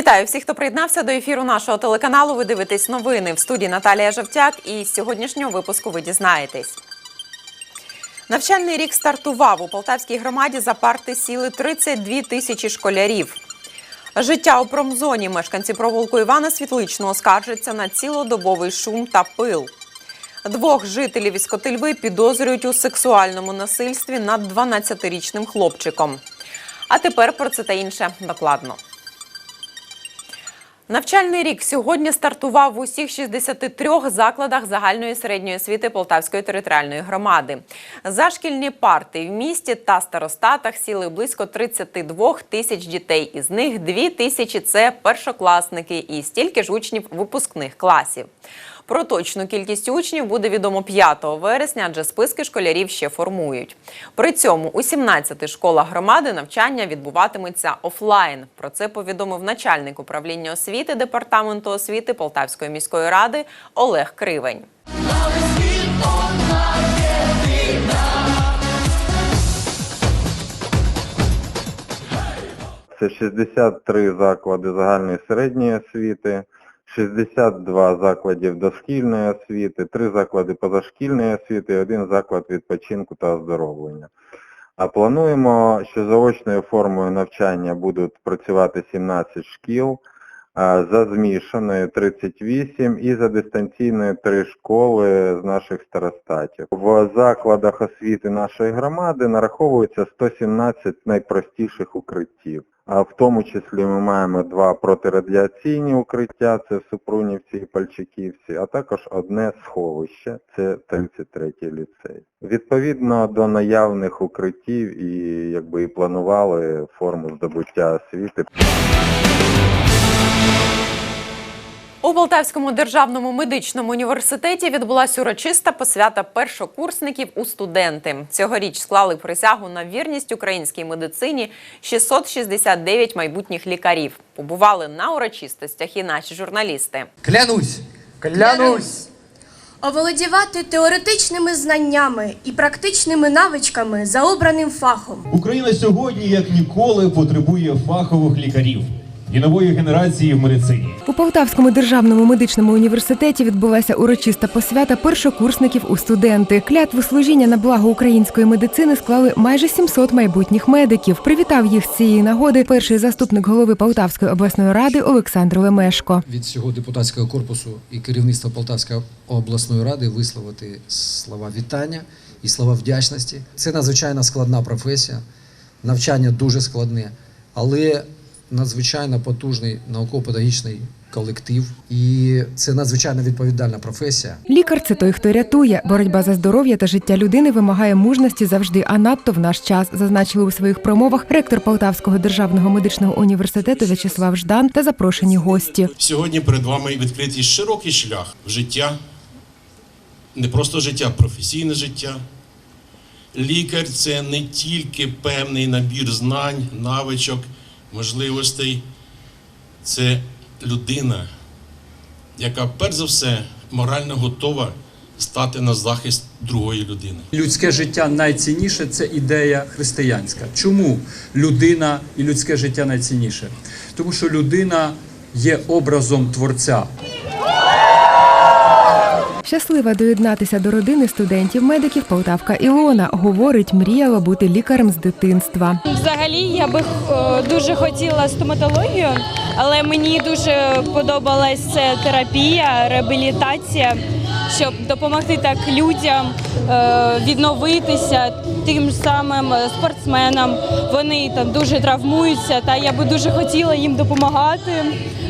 Вітаю всіх, хто приєднався до ефіру нашого телеканалу. Ви дивитесь новини в студії Наталія Жовтяк. І з сьогоднішнього випуску ви дізнаєтесь. Навчальний рік стартував у Полтавській громаді. За парти сіли 32 тисячі школярів. Життя у промзоні мешканці провулку Івана Світличного скаржаться на цілодобовий шум та пил. Двох жителів із Котельви підозрюють у сексуальному насильстві над 12-річним хлопчиком. А тепер про це та інше докладно. Навчальний рік сьогодні стартував в усіх 63 закладах загальної середньої освіти Полтавської територіальної громади. За шкільні парти в місті та старостатах сіли близько 32 тисяч дітей. Із них 2 тисячі – це першокласники і стільки ж учнів випускних класів. Про точну кількість учнів буде відомо 5 вересня, адже списки школярів ще формують. При цьому у 17 школах громади навчання відбуватиметься офлайн. Про це повідомив начальник управління освіти департаменту освіти Полтавської міської ради Олег Кривень. Це 63 заклади загальної середньої освіти, 62 закладів дошкільної освіти, 3 заклади позашкільної освіти і один заклад відпочинку та оздоровлення. А плануємо, що за очною формою навчання будуть працювати 17 шкіл, за змішаною 38 і за дистанційною 3 школи з наших старостатів. В закладах освіти нашої громади нараховується 117 найпростіших укриттів. В тому числі ми маємо два протирадіаційні укриття, це в Супрунівці і Пальчиківці, а також одне сховище, це 33-й ліцей. Відповідно до наявних укриттів і якби і планували форму здобуття освіти. У Полтавському державному медичному університеті відбулася урочиста посвята першокурсників у студенти. Цьогоріч склали присягу на вірність українській медицині 669 майбутніх лікарів. Побували на урочистостях і наші журналісти. Клянусь! Клянусь! Оволодівати теоретичними знаннями і практичними навичками за обраним фахом. Україна сьогодні, як ніколи, потребує фахових лікарів і нової генерації в медицині. У Полтавському державному медичному університеті відбулася урочиста посвята першокурсників у студенти. Клятву служіння на благо української медицини склали майже 700 майбутніх медиків. Привітав їх з цієї нагоди перший заступник голови Полтавської обласної ради Олександр Лемешко. Від всього депутатського корпусу і керівництва Полтавської обласної ради висловити слова вітання і слова вдячності. Це надзвичайно складна професія, навчання дуже складне, але надзвичайно потужний науково-педагогічний колектив, і це надзвичайно відповідальна професія. Лікар це той, хто рятує. Боротьба за здоров'я та життя людини вимагає мужності завжди, а надто в наш час, зазначили у своїх промовах ректор Полтавського державного медичного університету В'ячеслав Ждан та запрошені гості. Сьогодні перед вами відкритий широкий шлях в життя, не просто життя, професійне життя. Лікар це не тільки певний набір знань, навичок, можливостей. Це людина, яка перш за все морально готова стати на захист другої людини. Людське життя найцінніше це ідея християнська. Чому людина і людське життя найцінніше? Тому що людина є образом творця. Щаслива доєднатися до родини студентів-медиків Полтавка Ілона говорить, мріяла бути лікарем з дитинства. Взагалі я би е, дуже хотіла стоматологію, але мені дуже подобалась терапія, реабілітація, щоб допомогти так людям е, відновитися тим самим спортсменам. Вони там дуже травмуються, та я би дуже хотіла їм допомагати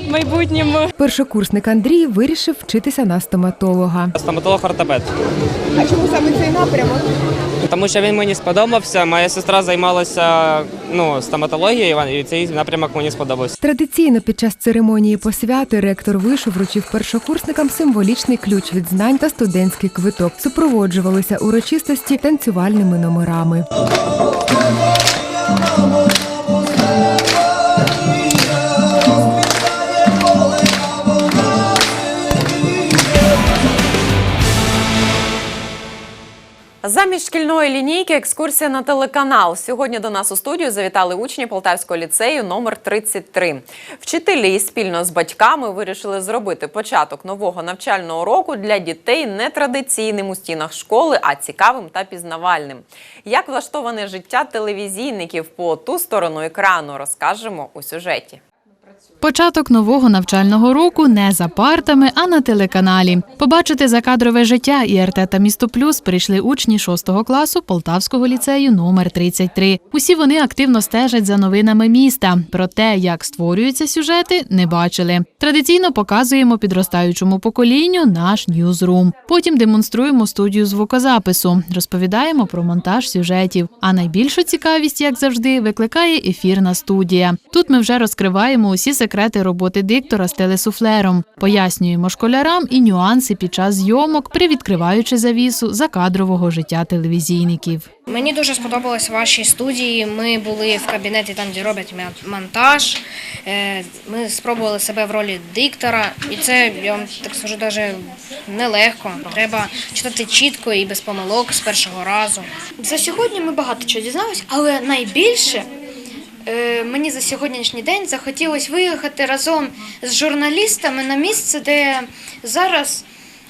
в майбутньому. Першокурсник Андрій вирішив вчитися на стоматолога. Стоматолог-ортопед. А чому саме цей напрямок? Тому що він мені сподобався. Моя сестра займалася ну, стоматологією, і цей напрямок мені сподобався. Традиційно під час церемонії посвяти ректор вишу вручив першокурсникам символічний ключ від знань та студентський квиток. Супроводжувалися урочистості танцювальними номерами. Замість шкільної лінійки екскурсія на телеканал. Сьогодні до нас у студію завітали учні Полтавського ліцею номер 33. Вчителі спільно з батьками вирішили зробити початок нового навчального року для дітей не традиційним у стінах школи, а цікавим та пізнавальним. Як влаштоване життя телевізійників по ту сторону екрану, розкажемо у сюжеті. Початок нового навчального року не за партами, а на телеканалі. Побачити закадрове життя ІРТ та Місто Плюс прийшли учні 6 класу Полтавського ліцею номер 33. Усі вони активно стежать за новинами міста. Про те, як створюються сюжети, не бачили. Традиційно показуємо підростаючому поколінню наш ньюзрум. Потім демонструємо студію звукозапису, розповідаємо про монтаж сюжетів. А найбільшу цікавість, як завжди, викликає ефірна студія. Тут ми вже розкриваємо усі секрети роботи диктора з телесуфлером, пояснюємо школярам і нюанси під час зйомок, привідкриваючи завісу закадрового життя телевізійників. Мені дуже сподобалось ваші студії. Ми були в кабінеті там, де роблять монтаж. Е, Ми спробували себе в ролі диктора, і це я вам так скажу, даже нелегко. Треба читати чітко і без помилок з першого разу. За сьогодні ми багато чого дізналися, але найбільше мені за сьогоднішній день захотілося виїхати разом з журналістами на місце, де зараз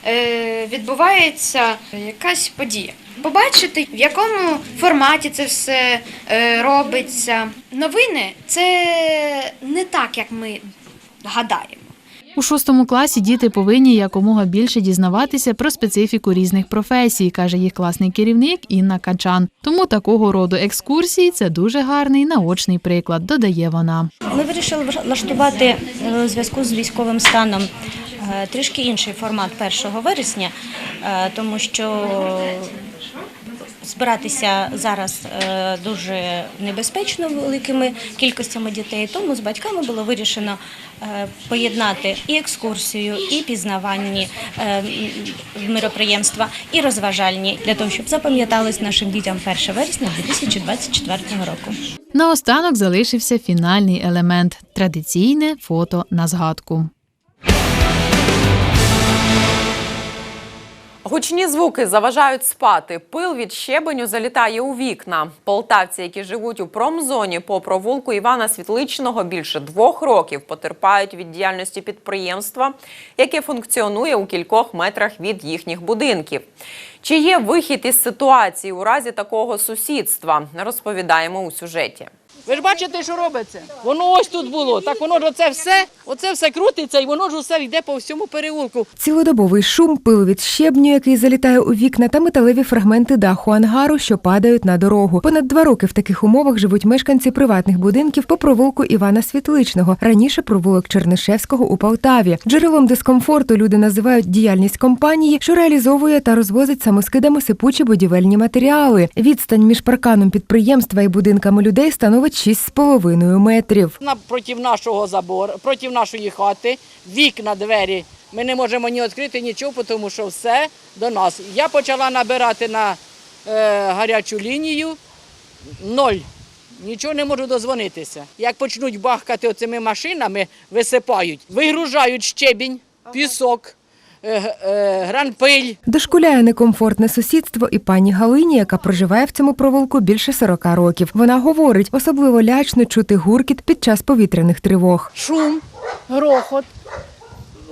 е, відбувається якась подія. Побачити, в якому форматі це все е, робиться. Новини це не так, як ми гадаємо. У шостому класі діти повинні якомога більше дізнаватися про специфіку різних професій, каже їх класний керівник Інна Качан. Тому такого роду екскурсії це дуже гарний наочний приклад, додає вона. Ми вирішили влаштувати е, у зв'язку з військовим станом е, трішки інший формат 1 вересня, е, тому що збиратися зараз е, дуже небезпечно великими кількостями дітей. Тому з батьками було вирішено е, поєднати і екскурсію, і пізнавальні е, мироприємства, і розважальні для того, щоб запам'яталось нашим дітям 1 вересня 2024 року. Наостанок залишився фінальний елемент традиційне фото на згадку. Гучні звуки заважають спати. Пил від щебеню залітає у вікна. Полтавці, які живуть у промзоні по провулку Івана Світличного, більше двох років потерпають від діяльності підприємства, яке функціонує у кількох метрах від їхніх будинків. Чи є вихід із ситуації у разі такого сусідства? Розповідаємо у сюжеті. Ви ж бачите, що робиться? Воно ось тут було. Так воно ж оце все, оце все крутиться, і воно ж усе йде по всьому переулку. Цілодобовий шум, пил від щебню, який залітає у вікна, та металеві фрагменти даху ангару, що падають на дорогу. Понад два роки в таких умовах живуть мешканці приватних будинків по провулку Івана Світличного, раніше провулок Чернишевського у Полтаві. Джерелом дискомфорту люди називають діяльність компанії, що реалізовує та розвозить самоскидами сипучі будівельні матеріали. Відстань між парканом підприємства і будинками людей становить 6,5 метрів. Напроти нашого забору, проти нашої хати, вікна, двері. Ми не можемо ні відкрити нічого, тому що все до нас. Я почала набирати на е, гарячу лінію ноль. Нічого не можу дозвонитися. Як почнуть бахкати оцими машинами, висипають, вигружають щебінь, пісок, гранпиль. Дошкуляє некомфортне сусідство і пані Галині, яка проживає в цьому провулку більше 40 років. Вона говорить, особливо лячно чути гуркіт під час повітряних тривог. шум, грохот.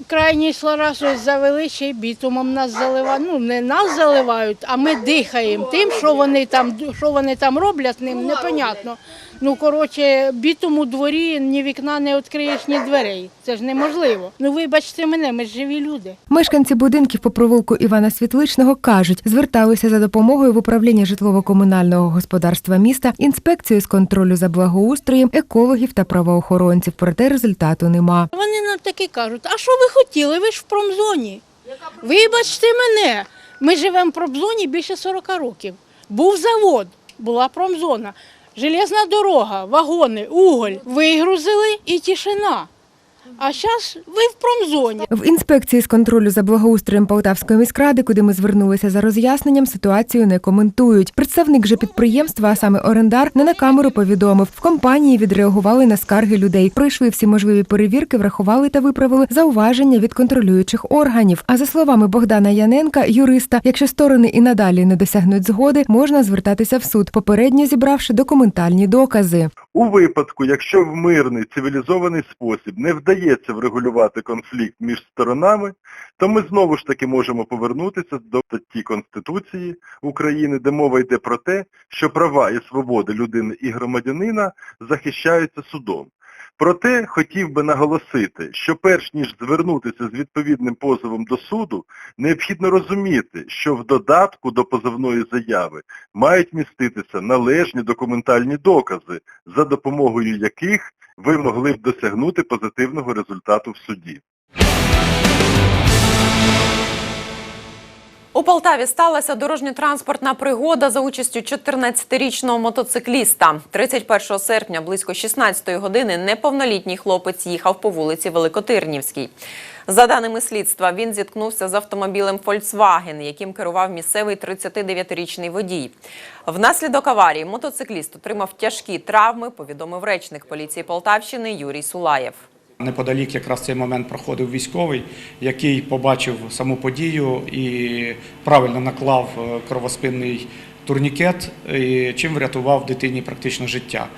Крайній раз ось завели ще й бітумом нас заливають. Ну, не нас заливають, а ми дихаємо тим, що вони там, що вони там роблять ним, непонятно. Ну, коротше, бітум у дворі ні вікна не відкриєш, ні дверей. Це ж неможливо. Ну, вибачте мене, ми ж живі люди. Мешканці будинків по провулку Івана Світличного кажуть, зверталися за допомогою в управління житлово-комунального господарства міста, інспекцію з контролю за благоустроєм, екологів та правоохоронців. Проте результату нема. Вони нам таки кажуть, а що ви хотіли? Ви ж в промзоні. Вибачте мене, ми живемо в промзоні більше 40 років. Був завод, була промзона, железна дорога, вагони, уголь. Вигрузили і тишина. А зараз ви в промзоні. В інспекції з контролю за благоустроєм Полтавської міськради, куди ми звернулися за роз'ясненням, ситуацію не коментують. Представник же підприємства, а саме орендар, не на камеру повідомив. В компанії відреагували на скарги людей. Пройшли всі можливі перевірки, врахували та виправили зауваження від контролюючих органів. А за словами Богдана Яненка, юриста, якщо сторони і надалі не досягнуть згоди, можна звертатися в суд, попередньо зібравши документальні докази. У випадку, якщо в мирний цивілізований спосіб не вдається врегулювати конфлікт між сторонами, то ми знову ж таки можемо повернутися до статті Конституції України, де мова йде про те, що права і свободи людини і громадянина захищаються судом. Проте хотів би наголосити, що перш ніж звернутися з відповідним позовом до суду, необхідно розуміти, що в додатку до позовної заяви мають міститися належні документальні докази, за допомогою яких ви могли б досягнути позитивного результату в суді. У Полтаві сталася дорожньо-транспортна пригода за участю 14-річного мотоцикліста. 31 серпня близько 16-ї години неповнолітній хлопець їхав по вулиці Великотирнівській. За даними слідства, він зіткнувся з автомобілем Volkswagen, яким керував місцевий 39-річний водій. Внаслідок аварії мотоцикліст отримав тяжкі травми, повідомив речник поліції Полтавщини Юрій Сулаєв. Неподалік якраз цей момент проходив військовий, який побачив саму подію і правильно наклав е, кровоспинний турнікет, чим врятував дитині практично життя.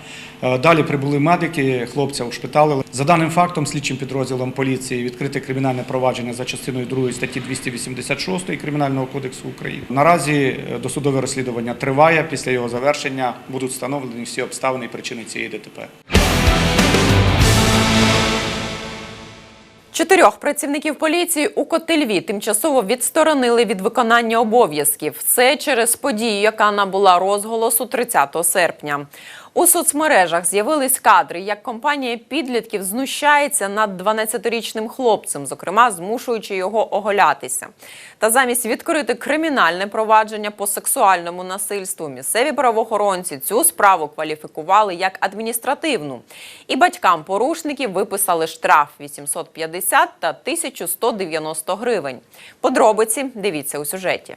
Е, Далі прибули медики, хлопця ушпиталили. За даним фактом, слідчим підрозділом поліції відкрите кримінальне провадження за частиною 2 статті 286 Кримінального кодексу України. Наразі е, досудове розслідування триває. Після його завершення будуть встановлені всі обставини і причини цієї ДТП. Чотирьох працівників поліції у Котельві тимчасово відсторонили від виконання обов'язків. Все через подію, яка набула розголосу 30 серпня. У соцмережах з'явились кадри, як компанія підлітків знущається над 12-річним хлопцем, зокрема змушуючи його оголятися. Та замість відкрити кримінальне провадження по сексуальному насильству, місцеві правоохоронці цю справу кваліфікували як адміністративну. І батькам порушників виписали штраф 850 та 1190 гривень. Подробиці дивіться у сюжеті.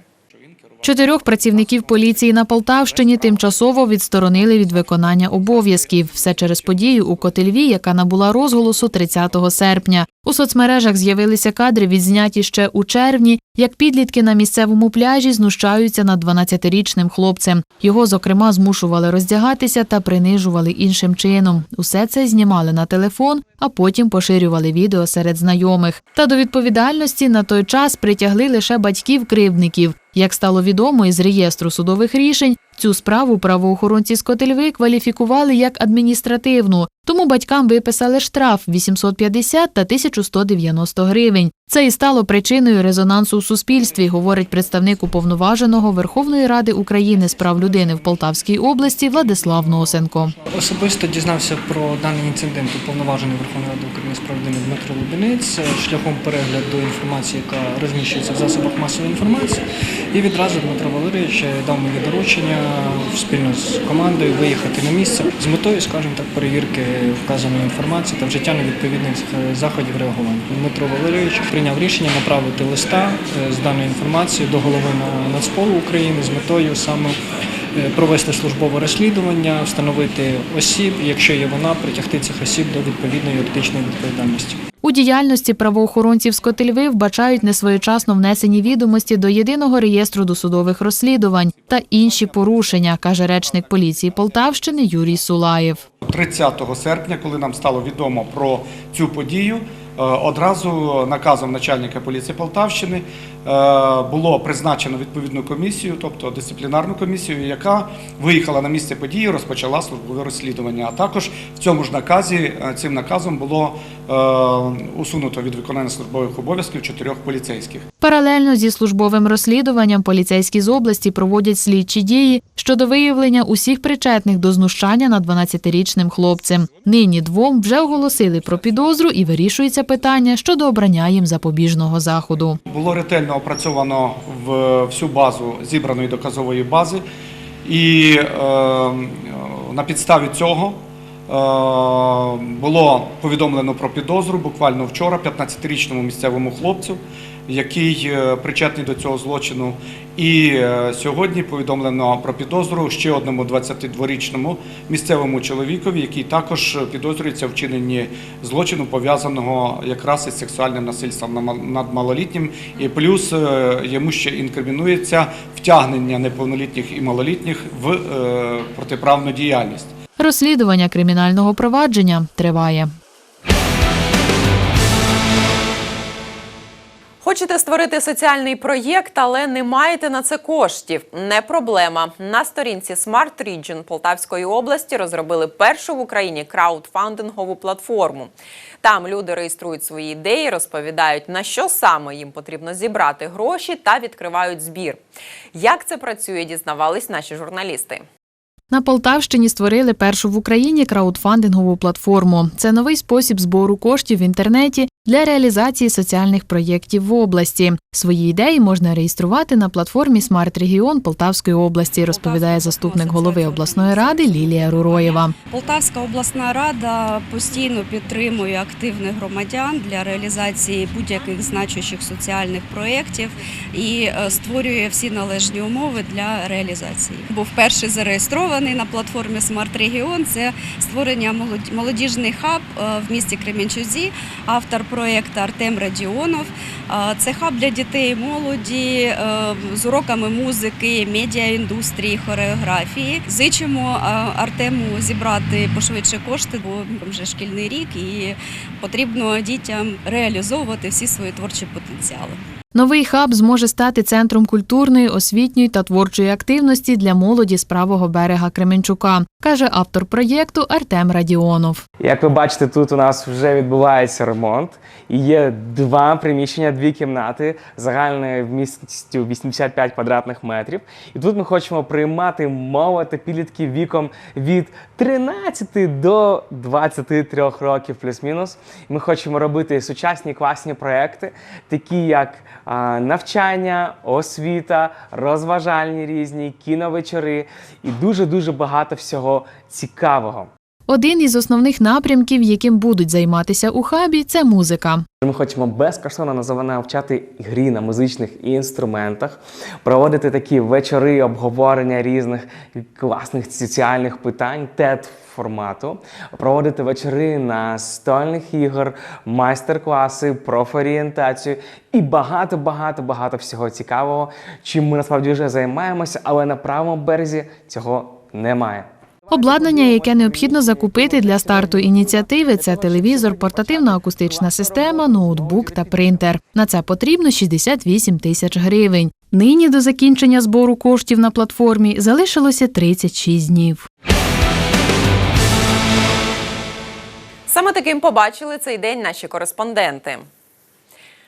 Чотирьох працівників поліції на Полтавщині тимчасово відсторонили від виконання обов'язків. Все через подію у Котельві, яка набула розголосу 30 серпня. У соцмережах з'явилися кадри, відзняті ще у червні, як підлітки на місцевому пляжі знущаються над 12-річним хлопцем. Його, зокрема, змушували роздягатися та принижували іншим чином. Усе це знімали на телефон, а потім поширювали відео серед знайомих. Та до відповідальності на той час притягли лише батьків кривдників. Як стало відомо із реєстру судових рішень, цю справу правоохоронці з Котельви кваліфікували як адміністративну, тому батькам виписали штраф 850 та 1190 гривень. Це і стало причиною резонансу у суспільстві, говорить представник уповноваженого Верховної Ради України з прав людини в Полтавській області Владислав Носенко. Особисто дізнався про даний інцидент уповноважений Верховної Ради України з прав людини Дмитро Лубінець е, шляхом перегляду інформації, яка розміщується в засобах масової інформації. І відразу Дмитро Валерійович е, дав мені доручення спільно з командою виїхати на місце з метою, скажімо так, перевірки вказаної інформації та вжиття невідповідних е, заходів реагування. Дмитро Валерійович прийняв рішення направити листа е, з даною інформацією до голови на- Нацполу України з метою саме провести службове розслідування, встановити осіб, якщо є вона, притягти цих осіб до відповідної юридичної відповідальності. У діяльності правоохоронців з Котельви вбачають несвоєчасно внесені відомості до єдиного реєстру досудових розслідувань та інші порушення, каже речник поліції Полтавщини Юрій Сулаєв. 30 серпня, коли нам стало відомо про цю подію, е, одразу наказом начальника поліції Полтавщини е, було призначено відповідну комісію, тобто дисциплінарну комісію, яка виїхала на місце події, розпочала службове розслідування. А також в цьому ж наказі е, цим наказом було е, усунуто від виконання службових обов'язків чотирьох поліцейських. Паралельно зі службовим розслідуванням поліцейські з області проводять слідчі дії щодо виявлення усіх причетних до знущання над 12-річним хлопцем. Нині двом вже оголосили про підозру і вирішується питання щодо обрання їм запобіжного заходу. Було ретельно опрацьовано в всю базу зібраної доказової бази, і е, на підставі цього е, було повідомлено про підозру буквально вчора 15-річному місцевому хлопцю, який е, причетний до цього злочину. І е, сьогодні повідомлено про підозру ще одному 22-річному місцевому чоловікові, який також підозрюється в вчиненні злочину, пов'язаного якраз із сексуальним насильством на- над малолітнім. І плюс е, йому ще інкримінується втягнення неповнолітніх і малолітніх в протиправну діяльність. Розслідування кримінального провадження триває. Хочете створити соціальний проєкт, але не маєте на це коштів? Не проблема. На сторінці Smart Region Полтавської області розробили першу в Україні краудфандингову платформу. Там люди реєструють свої ідеї, розповідають, на що саме їм потрібно зібрати гроші та відкривають збір. Як це працює, дізнавались наші журналісти. На Полтавщині створили першу в Україні краудфандингову платформу. Це новий спосіб збору коштів в інтернеті для реалізації соціальних проєктів в області. Свої ідеї можна реєструвати на платформі Смарт Регіон Полтавської області, розповідає заступник голови обласної ради Лілія Руроєва. Полтавська обласна рада постійно підтримує активних громадян для реалізації будь-яких значущих соціальних проєктів і е, створює всі належні умови для реалізації. Був перший зареєстрований на платформі Смарт Регіон. Це створення молоді- молодіжний хаб е, в місті Кременчузі. Автор проєкту Артем Радіонов. Це хаб для дітей і молоді е, з уроками музики, медіаіндустрії, хореографії. Зичимо е, Артему зібрати пошвидше кошти, бо вже шкільний рік і потрібно дітям реалізовувати всі свої творчі потенціали. Новий хаб зможе стати центром культурної, освітньої та творчої активності для молоді з правого берега Кременчука, каже автор проєкту Артем Радіонов. Як ви бачите, тут у нас вже відбувається ремонт. І є два приміщення, дві кімнати загальною вмістістю 85 квадратних метрів. І тут ми хочемо приймати молодь та підлітків віком від 13 до 23 років, плюс-мінус. Ми хочемо робити сучасні класні проекти, такі як навчання, освіта, розважальні різні, кіновечори і дуже дуже багато всього цікавого. Один із основних напрямків, яким будуть займатися у хабі, це музика. Ми хочемо безкоштовно навчати грі на музичних інструментах, проводити такі вечори обговорення різних класних соціальних питань, тет формату, проводити вечори настольних ігор, майстер-класи, профорієнтацію і багато, багато, багато всього цікавого, чим ми насправді вже займаємося, але на правому березі цього немає. Обладнання, яке необхідно закупити для старту ініціативи, це телевізор, портативна акустична система, ноутбук та принтер. На це потрібно 68 тисяч гривень. Нині до закінчення збору коштів на платформі залишилося 36 днів. Саме таким побачили цей день наші кореспонденти.